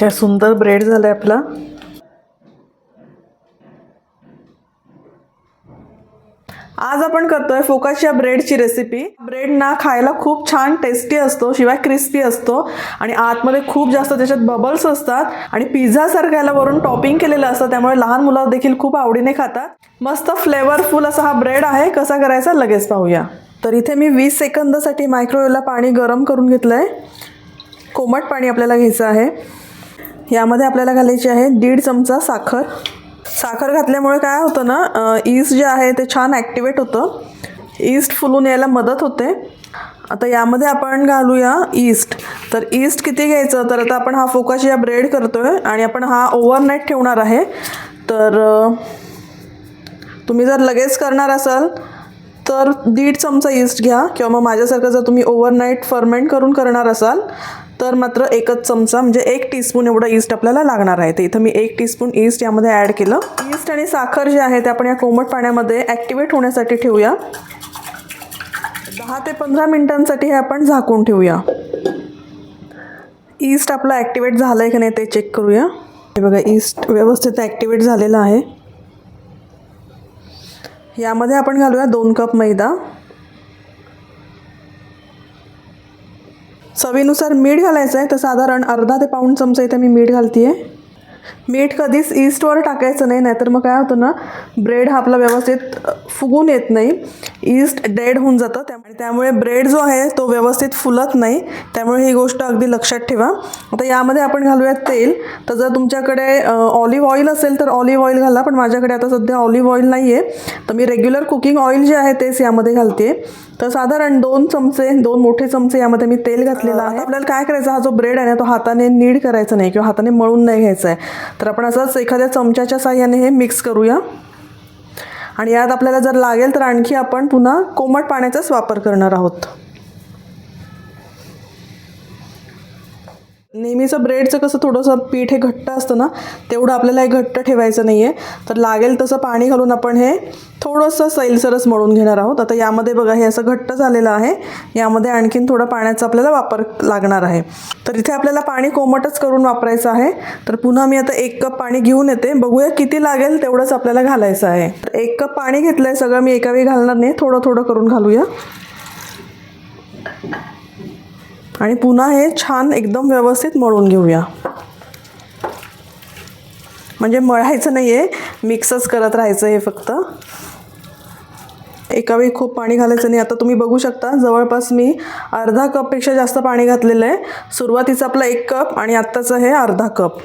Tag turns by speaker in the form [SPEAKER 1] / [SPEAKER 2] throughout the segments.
[SPEAKER 1] काय सुंदर ब्रेड झालाय आपला. आज आपण करतोय फोकाच्या ब्रेडची रेसिपी ब्रेड ना खायला खूप छान टेस्टी असतो शिवाय क्रिस्पी असतो आणि आतमध्ये खूप जास्त त्याच्यात बबल्स असतात आणि पिझ्झा याला वरून टॉपिंग केलेलं असतं त्यामुळे लहान मुलं देखील खूप आवडीने खातात. मस्त फ्लेवरफुल असा हा ब्रेड आहे कसा करायचा लगेच पाहूया. तर इथे मी वीस सेकंदासाठी मायक्रोवेव्हला पाणी गरम करून घेतलं आहे कोमट पाणी आपल्याला घ्यायचं आहे. यामध्ये आपल्याला घालायची आहे दीड चमचा साखर. साखर घातल्यामुळे काय होतं ना ईस्ट जे आहे ते छान ॲक्टिवेट होतं. ईस्ट फुलून यायला मदत होते. आता यामध्ये आपण घालूया ईस्ट तर ईस्ट किती घ्यायचं? तर आता आपण हा फोकाशिया ब्रेड करतो आहे आणि आपण हा ओव्हरनाईट ठेवणार आहे. तर तुम्ही जर लगेच करणार असाल तर दीड चमचा ईस्ट घ्या किंवा मग माझ्यासारखं जर तुम्ही ओव्हरनाईट फर्मेंट करून करणार असाल तर मात्र एकच चमचा म्हणजे एक टीस्पून एवढं ईस्ट आपल्याला लागणार आहे. तर इथं मी एक टीस्पून ईस्ट यामध्ये ॲड केलं. ईस्ट आणि साखर जे आहे ते आपण या कोमट पाण्यामध्ये ॲक्टिवेट होण्यासाठी ठेवूया. दहा ते पंधरा मिनिटांसाठी हे आपण झाकून ठेवूया. ईस्ट आपलं ॲक्टिवेट झालं आहे की नाही ते चेक करूया. हे बघा ईस्ट व्यवस्थित ॲक्टिवेट झालेलं आहे. यामध्ये आपण घालूया दोन कप मैदा. चवीनुसार मीठ घालायचं आहे. तर साधारण अर्धा ते पाऊण चमचा इथे मी मीठ घालते आहे मीठ कधीच ईस्टवर टाकायचं नाही नाहीतर मग काय होतं ना ब्रेड हा आपला व्यवस्थित फुगून येत नाही. ईस्ट डेड होऊन जातं. त्यामुळे त्यामुळे ब्रेड जो आहे तो व्यवस्थित फुलत नाही. त्यामुळे ही गोष्ट अगदी लक्षात ठेवा. आता यामध्ये आपण घालूयात तेल. तर जर तुमच्याकडे ऑलिव्ह ऑइल असेल तर ऑलिव्ह ऑइल घाला. पण माझ्याकडे आता सध्या ऑलिव्ह ऑइल नाही आहे तर मी रेग्युलर कुकिंग ऑइल जे आहे तेच यामध्ये घालते तर साधारण दोन चमचे दोन मोठे चमचे यामध्ये मी तेल घातलेलं आहे. आपल्याला काय करायचं? हा जो ब्रेड आहे ना तो हाताने नीड करायचा नाही किंवा हाताने मळून नाही घ्यायचा आहे तर आपण असंच एखाद्या चमच्याच्या साह्याने हे मिक्स करूया. आणि यात आपल्याला जर लागेल तर आणखी आपण पुन्हा कोमट पाण्याचाच वापर करणार आहोत. नेहमीचं ब्रेडचं कसं थोडंसं पीठ हे घट्ट असतं ना तेवढं आपल्याला हे घट्ट ठेवायचं नाही आहे तर लागेल तसं पाणी घालून आपण हे थोडंसं सैलसरच मळून घेणार आहोत. आता यामध्ये बघा हे असं घट्ट झालेलं आहे. यामध्ये आणखीन थोडं पाण्याचा आपल्याला वापर लागणार आहे. तर इथे आपल्याला पाणी कोमटच करून वापरायचं आहे. तर पुन्हा मी आता एक कप पाणी घेऊन येते. बघूया किती लागेल तेवढंच आपल्याला घालायचं आहे. तर एक कप पाणी घेतलं आहे सगळं मी एका वेळी घालणार नाही. थोडं थोडं करून घालूया. आणि पुन्हा हे छान एकदम व्यवस्थित मळून घेऊया. म्हणजे मळायचं नाही आहे मिक्सच करत राहायचं हे फक्त. एका वेळी खूप पाणी घालायचं नाही. आता तुम्ही बघू शकता जवळपास मी अर्धा कपपेक्षा जास्त पाणी घातलेलं आहे सुरुवातीचं आपलं एक कप आणि आत्ताचं हे अर्धा कप.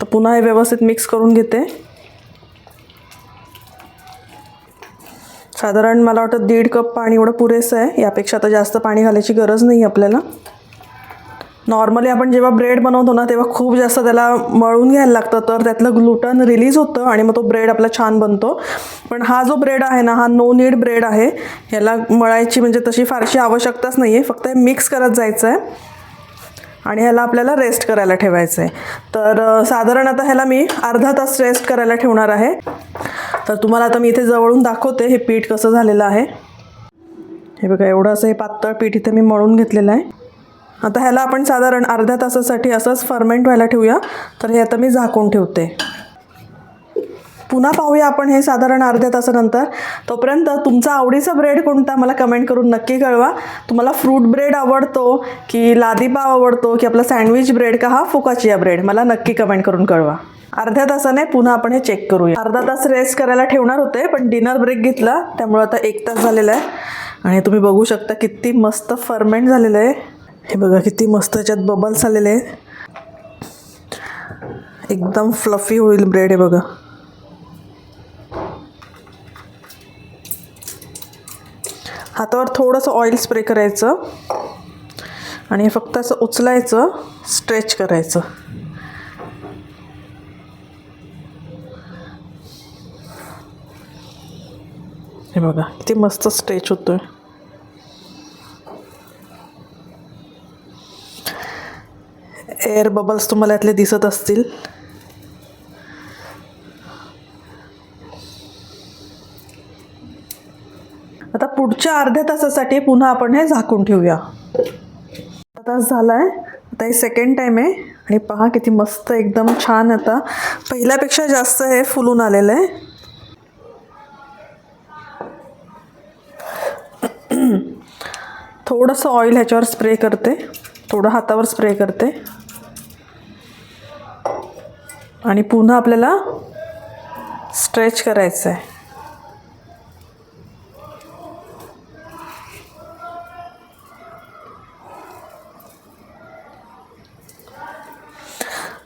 [SPEAKER 1] तर पुन्हा हे व्यवस्थित मिक्स करून घेते. साधारण मला वाटतं दीड कप पाणी एवढं पुरेसं आहे. यापेक्षा आता जास्त पाणी घालायची गरज नाही आपल्याला. नॉर्मली आपण जेव्हा ब्रेड बनवतो ना तेव्हा खूप जास्त त्याला मळून घ्यायला लागतं. तर त्यातलं ग्लुटन रिलीज होतं आणि मग तो ब्रेड आपला छान बनतो. पण हा जो ब्रेड आहे ना हा नो नीड ब्रेड आहे. ह्याला मळायची म्हणजे तशी फारशी आवश्यकताच नाही आहे फक्त हे मिक्स करत जायचं आहे आणि ह्याला आपल्याला रेस्ट करायला ठेवायचं आहे तर साधारण आता ह्याला मी अर्धा तास रेस्ट करायला ठेवणार आहे. तर तुम्हाला आता मी इथे जवळून दाखवते हे पीठ कसं झालेलं आहे. हे बघा एवढं असं हे पातळ पीठ इथे मी मळून घेतलेलं आहे. आता ह्याला आपण साधारण अर्ध्या तासासाठी असंच फर्मेंट व्हायला ठेवूया. तर हे आता मी झाकून ठेवते. पुन्हा पाहूया आपण हे साधारण अर्ध्या तासानंतर. तोपर्यंत तुमचा आवडीचा ब्रेड कोणता मला कमेंट करून नक्की कळवा. तुम्हाला फ्रूट ब्रेड आवडतो की लादीपाव आवडतो की आपला सँडविच ब्रेड का हा फुकाचिया ब्रेड मला नक्की कमेंट करून कळवा. अर्ध्या तासाने पुन्हा आपण हे चेक करूया. अर्धा तास रेस्ट करायला ठेवणार होते पण डिनर ब्रेक घेतला त्यामुळे आता एक तास झालेला आहे. आणि तुम्ही बघू शकता किती मस्त फर्मेंट झालेलं आहे. हे बघा किती मस्त त्याच्यात बबल्स आलेले आहेत. एकदम फ्लफी होईल ब्रेड हे बघा. हातावर थोडंसं ऑइल स्प्रे करायचं. आणि हे फक्त असं उचलायचं स्ट्रेच करायचं. हे बघा किती मस्त स्ट्रेच होतोय. एअर बबल्स तुम्हाला यातले दिसत असतील. आता पुढच्या अर्ध्या तासासाठी पुन्हा आपण हे झाकून ठेवूया. तास झाला आहे आता हे सेकंड टाईम आहे. आणि पहा किती मस्त एकदम छान आता. पहिल्यापेक्षा जास्त हे फुलून आलेलं आहे. थोडंसं ऑइल ह्याच्यावर स्प्रे करते. थोडं हातावर स्प्रे करते. आणि पुन्हा आपल्याला स्ट्रेच करायचं आहे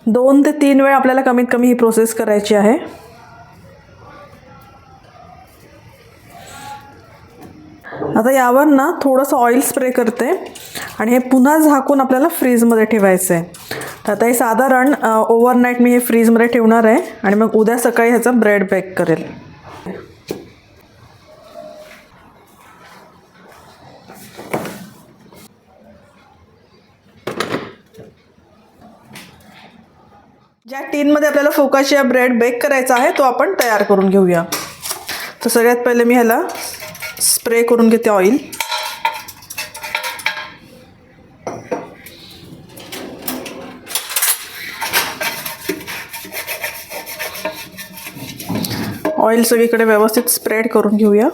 [SPEAKER 1] दोन ते तीन वेळ आपल्याला कमीत कमी ही प्रोसेस करायची आहे. आता यावर ना थोडंसं ऑइल स्प्रे करते आणि हे पुन्हा झाकून आपल्याला फ्रीजमध्ये ठेवायचं आहे तर आता हे साधारण ओव्हरनाईट मी हे फ्रीजमध्ये ठेवणार आहे आणि मग उद्या सकाळी ह्याचा ब्रेड बेक करेल. ज्या टीनमध्ये आपल्याला फोकाशिया ब्रेड बेक करायचा आहे तो आपण तयार करून घेऊया. तर सगळ्यात पहिले मी ह्याला स्प्रे करून घेते ऑइल. ऑइल सगळीकडे व्यवस्थित स्प्रेड करून घेऊया.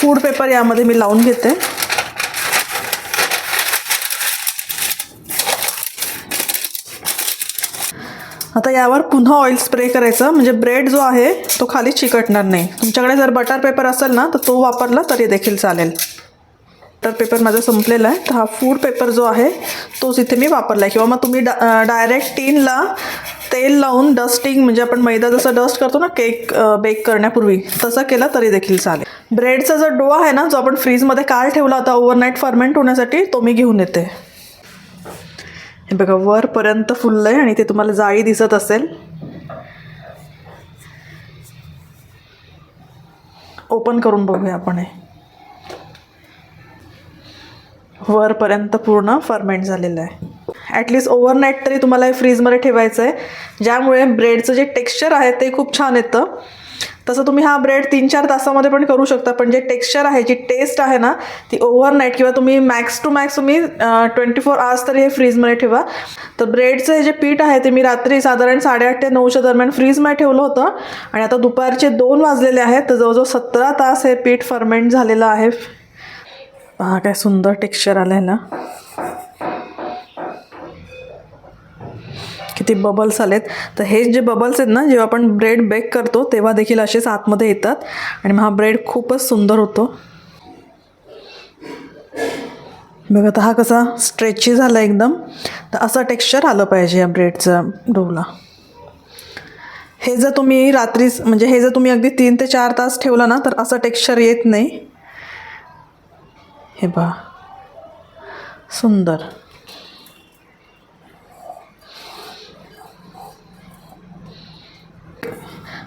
[SPEAKER 1] फ़ूड पेपर यामध्ये मी लावून घेते. आता यावर पुन्हा ऑइल स्प्रे करायचं. म्हणजे ब्रेड जो आहे तो खाली चिकटणार नाही. तुमच्याकडे जर बटर पेपर असेल ना तर तो वापरला तरी देखील चालेल. बटर पेपर माझा संपलेला आहे. तर हा फूड पेपर जो आहे तोच इथे मी वापरला आहे. किंवा मग तुम्ही डा डायरेक्ट टीनला तेल लावून डस्टिंग म्हणजे आपण मैदा जसं डस्ट करतो ना केक बेक करण्यापूर्वी तसं केलं तरी देखील चालेल. ब्रेडचा जो डो आहे ना जो आपण फ्रीजमध्ये काल ठेवला होता ओव्हरनाईट फर्मेंट होण्यासाठी तो मी घेऊन येते. हे बघा वरपर्यंत फुललं आहे आणि ते तुम्हाला जाळी दिसत असेल. ओपन करून बघूया आपण हे. वरपर्यंत पूर्ण फर्मेंट झालेलं आहे. ॲटलिस्ट ओव्हरनाईट तरी तुम्हाला हे फ्रीजमध्ये ठेवायचं आहे ज्यामुळे ब्रेडचं जे टेक्स्चर आहे ते खूप छान येतं. तसं तुम्ही हा ब्रेड तीन चार तासामध्ये पण करू शकता पण जे टेक्स्चर आहे जी टेस्ट आहे ना ती ओव्हरनाईट किंवा तुम्ही मॅक्स टू मॅक्स तुम्ही ट्वेंटी फोर आवर्स तरी हे फ्रीजमध्ये ठेवा. तर ब्रेडचं हे जे पीठ आहे ते मी रात्री साधारण साडेआठ ते नऊच्या दरम्यान फ्रीजमध्ये ठेवलं होतं. आणि आता दुपारचे दोन वाजलेले आहेत तर जवळजवळ सतरा तास हे पीठ फर्मेंट झालेलं आहे. पहा काय सुंदर टेक्स्चर आलं आहे ना. किती बबल्स आलेत. तर हे जे बबल्स आहेत ना जेव्हा आपण ब्रेड बेक करतो तेव्हा देखील असेच आतमध्ये येतात. आणि मग हा ब्रेड खूपच सुंदर होतो. बघा आता हा कसा स्ट्रेची झाला एकदम. तर असं टेक्स्चर आलं पाहिजे या ब्रेडचं डोला. हे जर तुम्ही रात्रीच म्हणजे हे जर तुम्ही अगदी तीन ते चार तास ठेवला ना तर असं टेक्स्चर येत नाही. हे बा सुंदर.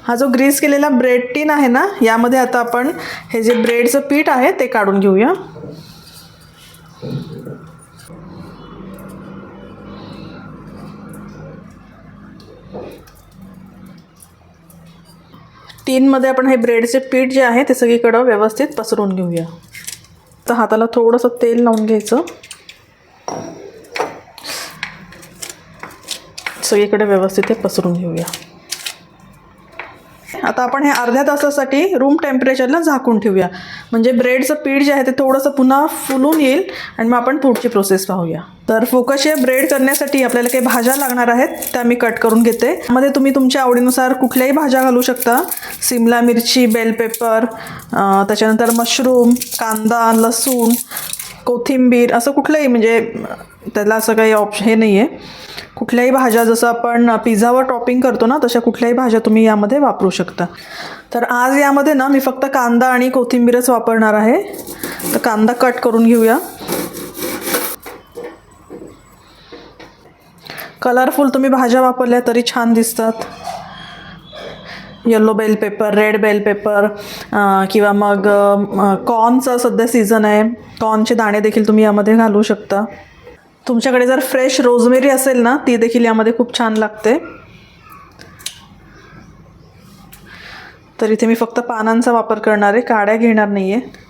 [SPEAKER 1] हा जो ग्रीस केलेला ब्रेड टीन आहे ना यामध्ये आता आपण हे जे ब्रेडचं पीठ आहे ते काढून घेऊया. टीनमध्ये आपण हे ब्रेडचे पीठ जे आहे ते सगळीकडं व्यवस्थित पसरून घेऊया. तर हाताला थोडंसं तेल लावून घ्यायचं. सगळीकडे व्यवस्थित हे पसरून घेऊया. आता आपण हे अर्ध्या तासासाठी रूम टेम्परेचरला झाकून ठेवूया. म्हणजे ब्रेडचं पीठ जे आहे ते थोडंसं पुन्हा फुलून येईल आणि मग आपण पुढची प्रोसेस पाहूया. तर फोकस या ब्रेड करण्यासाठी आपल्याला काही भाज्या लागणार आहेत त्या मी कट करून घेते. मध्ये तुम्ही तुमच्या आवडीनुसार कुठल्याही भाज्या घालू शकता. सिमला मिरची बेल पेपर त्याच्यानंतर मशरूम कांदा लसूण कोथिंबीर असं कुठलंही म्हणजे त्याला असं काही ऑप्शन हे नाही आहे कुठल्याही भाज्या जसं आपण पिझ्झावर टॉपिंग करतो ना तशा कुठल्याही भाज्या तुम्ही यामध्ये वापरू शकता. तर आज यामध्ये ना मी फक्त कांदा आणि कोथिंबीरच वापरणार आहे. तर कांदा कट करून घेऊया. कलरफुल तुम्ही भाज्या वापरल्या तरी छान दिसतात. Yellow bell pepper red bell pepper किंवा मग कॉर्नचं सध्या सीझन आहे. कॉर्नचे दाणे देखील तुम्ही यामध्ये घालू शकता. तुमच्याकडे जर फ्रेश रोजमेरी असेल ना ती देखील यामध्ये खूप छान लागते. तर इथे मी फक्त पानांचा वापर करणार आहे काड्या घेणार नाही आहे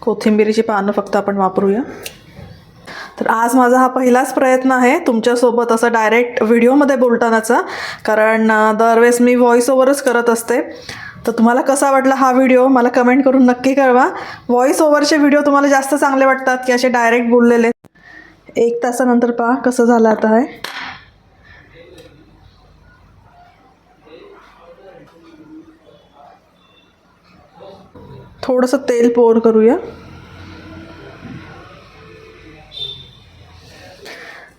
[SPEAKER 1] कोथिंबिरीची पानं फक्त आपण वापरूया. तर आज माझा हा पहिलाच प्रयत्न आहे तुमच्यासोबत असं डायरेक्ट व्हिडिओमध्ये बोलतानाचा कारण दरवेळेस मी व्हॉइस ओव्हरच करत असते. तर तुम्हाला कसा वाटला हा व्हिडिओ मला कमेंट करून नक्की कळवा. व्हॉइस ओव्हरचे व्हिडिओ तुम्हाला जास्त चांगले वाटतात की असे डायरेक्ट बोललेले? एक तासानंतर पहा कसं झालं आता आहे थोडंसं तेल पोर करूया.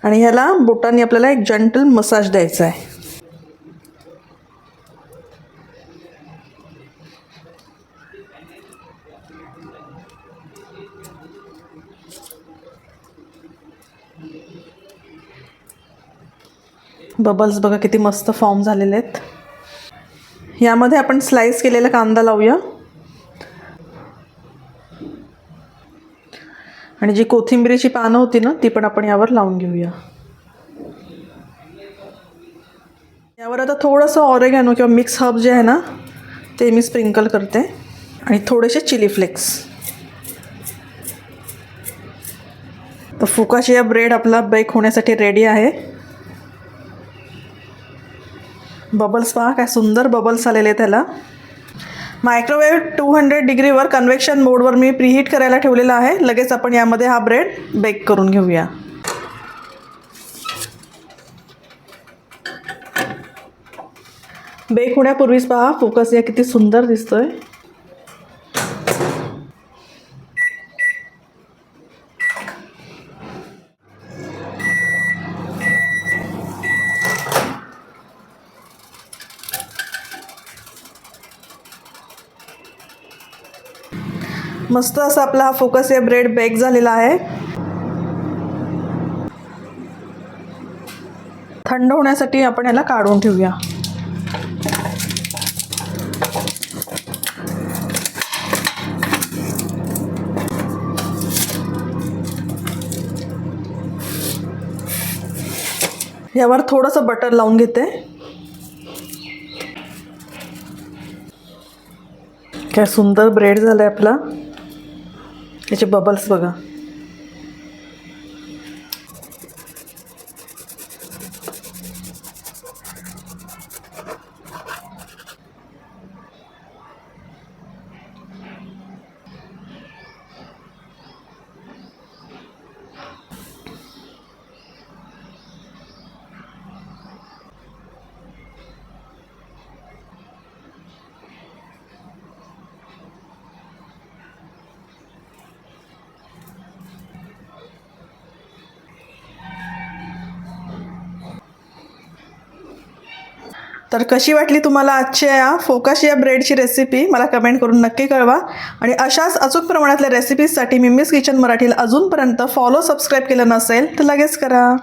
[SPEAKER 1] आणि ह्याला बोटांनी आपल्याला एक जंटल मसाज द्यायचा आहे बबल्स बघा किती मस्त फॉर्म झालेले आहेत. यामध्ये आपण स्लाईस केलेला कांदा लावूया. आणि जी कोथिंबिरीची पानं होती ना ती पण आपण यावर लावून घेऊया. यावर आता थोडंसं ऑरेगॅनो किंवा मिक्स हब जे आहे ना ते मी स्प्रिंकल करते. आणि थोडेसे चिली फ्लेक्स तर फुकाशिया ब्रेड आपला बेक होण्यासाठी रेडी आहे. बबल्स पहा काय सुंदर बबल्स आलेले त्याला. मायक्रोवेव्ह टू हंड्रेड डिग्रीवर कन्व्हेक्शन मोडवर मी प्रीहीट करायला ठेवलेला आहे. लगेच आपण यामध्ये हा ब्रेड बेक करून घेऊया. बेक होण्यापूर्वीच पहा फोकस या किती सुंदर दिसतोय. मस्त असा आपला हा फोकस या ब्रेड बेक झालेला आहे. थंड होण्यासाठी आपण याला काढून ठेवूया. यावर थोडंसं बटर लावून घेते. काय सुंदर ब्रेड झालं आहे आपला. याचे बबल्स बघा. तर कशी वाटली तुम्हाला आजच्या या फोकस या ब्रेडची रेसिपी मला कमेंट करून नक्की कळवा. आणि अशाच अचूक प्रमाणातल्या रेसिपीजसाठी मिम्मीज किचन मराठीला अजूनपर्यंत फॉलो सबस्क्राईब केलं नसेल तर लगेच करा.